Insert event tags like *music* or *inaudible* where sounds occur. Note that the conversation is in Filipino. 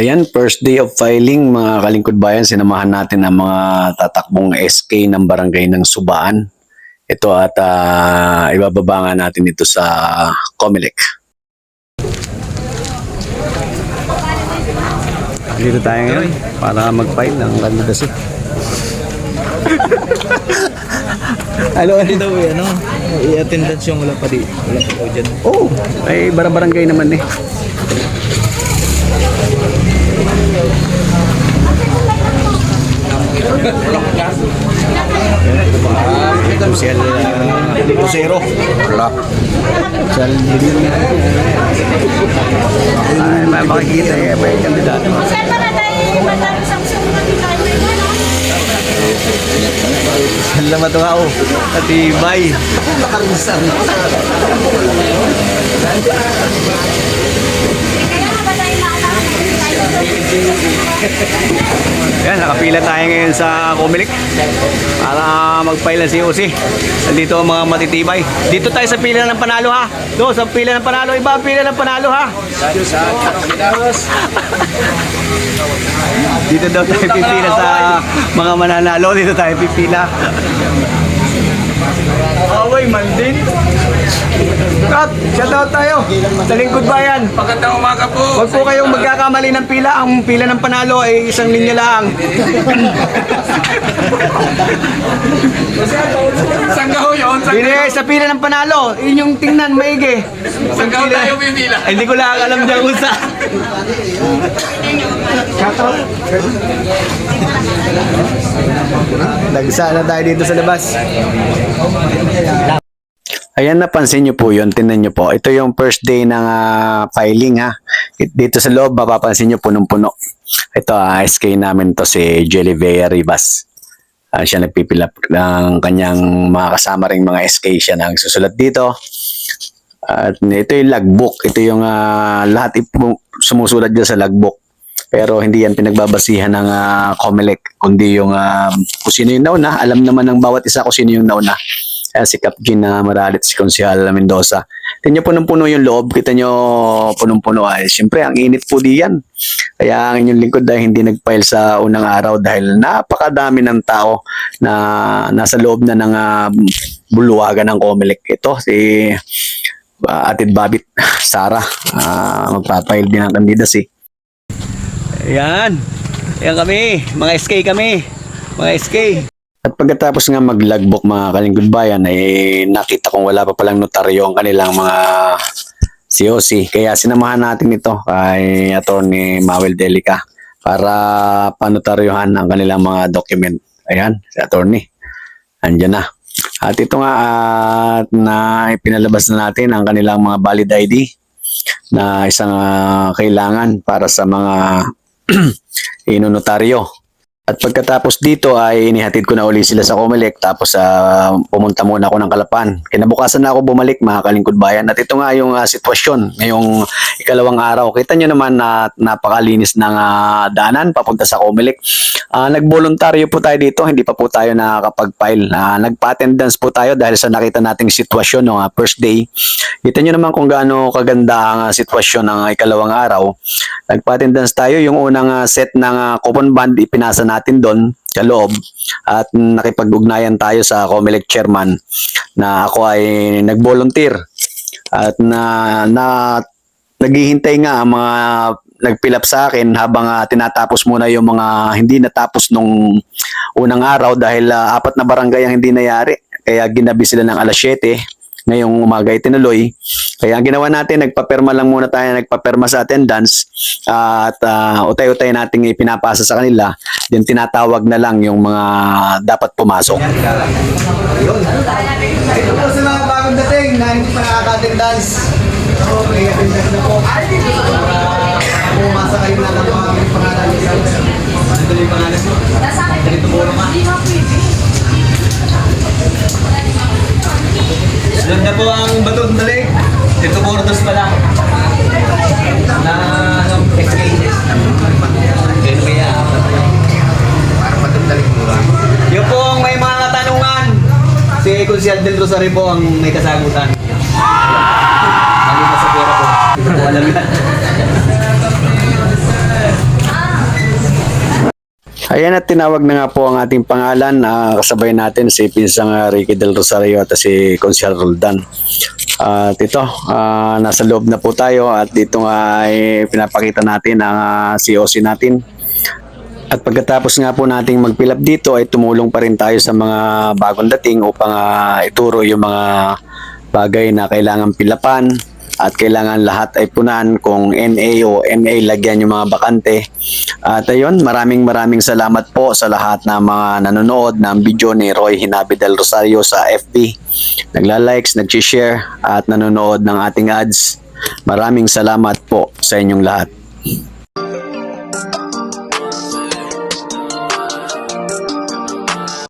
Ayan, first day of filing mga kalingkod bayan, sinamahan natin ang mga tatakbong SK ng barangay ng Subaan. Ito at ah, ibababa nga natin ito sa Comelec. Dito tayo ngayon para mag-file ng kandidacy. ano? Hindi daw eh, ano, i-attendance yung wala pa di, wala pa dyan. Oh, ay barang-barangay naman eh. Uh, Lucero. Wala. Social Ay, may makikita eh, may kandidato. Saan ba na tayo matapos ang sumunod ni tayo? Salamat nga ako. Katibay. Kaya nga ba tayo naalaman kung tayo? Yan, nakapila tayo ngayon sa Comelec para mag-file ng COC. Nandito ang mga matitibay. Dito tayo sa pila ng panalo ha. Do, sa pila ng panalo. Iba ang pila ng panalo ha. Dito daw tayo pipila sa mga mananalo. Dito tayo pipila. Away, mandin. Kat, shout out tayo. Sa lingkod bayan. Magandang umaga po! Huwag po kayong magkakamali ng pila. Ang pila ng panalo ay isang linya lang. Saan ka ho yun? Hindi, sa pila ng panalo. Yun yung tingnan, maigi. saan ka ho tayo pipila? Ay, Hindi ko lang alam dyan kung sa... Nagsa na tayo dito sa labas. Ayan, napansin nyo po yun. Tinan nyo po. Ito yung first day ng ah, filing ha. Dito sa loob, mapapansin nyo punong-puno. Ito, ah, SK namin to si Jelly Vea Rivas. Ah, siya nagpipilap ng kanyang mga kasama ring mga SK. Siya nang susulat dito. At ito yung logbook. Ito yung ah, lahat sumusulat dyan sa logbook. Pero hindi yan pinagbabasihan ng ah, COMELEC, kundi yung ah, kung sino yung nauna. Alam naman ng bawat isa kung sino yung nauna. Kaya si Cap Jean na Maralit, si Consihal Mendoza. Tingnan nyo punong-puno yung loob. Kita nyo punong-puno ay. Siyempre, ang init po diyan. Kaya ang inyong lingkod dahil hindi nag-file sa unang araw dahil napakadami ng tao na nasa loob na ng ah, buluwagan ng Comelec. Ito, si uh, Atid Babit, *laughs* Sara, ah, magpapile din ng candidacy. Ayan. Ayan kami. Mga SK kami. Mga SK. At pagkatapos nga mag-logbook mga kalingkod bayan, ay nakita kong wala pa palang notaryo ang kanilang mga COC. Kaya sinamahan natin ito kay Attorney Mawel Delica para panotaryohan ang kanilang mga document. Ayan, si Attorney. Andyan na. At ito nga at na ipinalabas na natin ang kanilang mga valid ID na isang ah, kailangan para sa mga *clears throat* inonotaryo. At pagkatapos dito ay inihatid ko na uli sila sa Comelec tapos ah, pumunta muna ako ng Kalapan. Kinabukasan na ako bumalik mga kalingkod bayan at ito nga yung ah, sitwasyon ngayong ikalawang araw. Kita nyo naman na napakalinis ng ah, daanan papunta sa Comelec. Ah, nagboluntaryo po tayo dito, hindi pa po tayo nakakapag-file. Ah, nagpa-attendance po tayo dahil sa nakita nating sitwasyon no ah, first day. Kita nyo naman kung gaano kaganda ang ah, sitwasyon ng ikalawang araw. Nagpa-attendance tayo yung unang ah, set ng ah, coupon band ipinasa natin doon sa loob at nakipag-ugnayan tayo sa Comelec chairman na ako ay nag-volunteer at na, na naghihintay nga ang mga nagpilap sa akin habang ah, tinatapos muna yung mga hindi natapos nung unang araw dahil ah, apat na barangay ang hindi nayari. Kaya ginabi sila ng alas 7 ngayong umaga ay tinuloy. Kaya ang ginawa natin, nagpaperma lang muna tayo, nagpaperma sa attendance at ah, utay-utay nating ipinapasa sa kanila. Then tinatawag na lang yung mga dapat pumasok. Ito po sa mga bagong dating na hindi pa nakaka-attendance. So, attendance na po. Po ang batong dalig. Ito po dos pala. Na ano, XKS. Ganito kaya. Para batong dalig mo ba? Yung po ang may mga katanungan. Si Consial del Rosario po ang may kasagutan. Ano na sa pera po? Hindi ko alam yan. Ayan at tinawag na nga po ang ating pangalan. ah, kasabay natin si Pinsang ah, Ricky Del Rosario at si Consiel Roldan. At ito, ah, nasa loob na po tayo at dito nga ay pinapakita natin ang ah, COC natin. At pagkatapos nga po nating magpilap dito ay tumulong pa rin tayo sa mga bagong dating upang ah, ituro yung mga bagay na kailangan pilapan at kailangan lahat ay punan kung NA o NA lagyan yung mga bakante. At ayun, maraming maraming salamat po sa lahat ng mga nanonood ng video ni Roy Hinabi del Rosario sa FB. Nagla-likes, nag-share at nanonood ng ating ads. Maraming salamat po sa inyong lahat.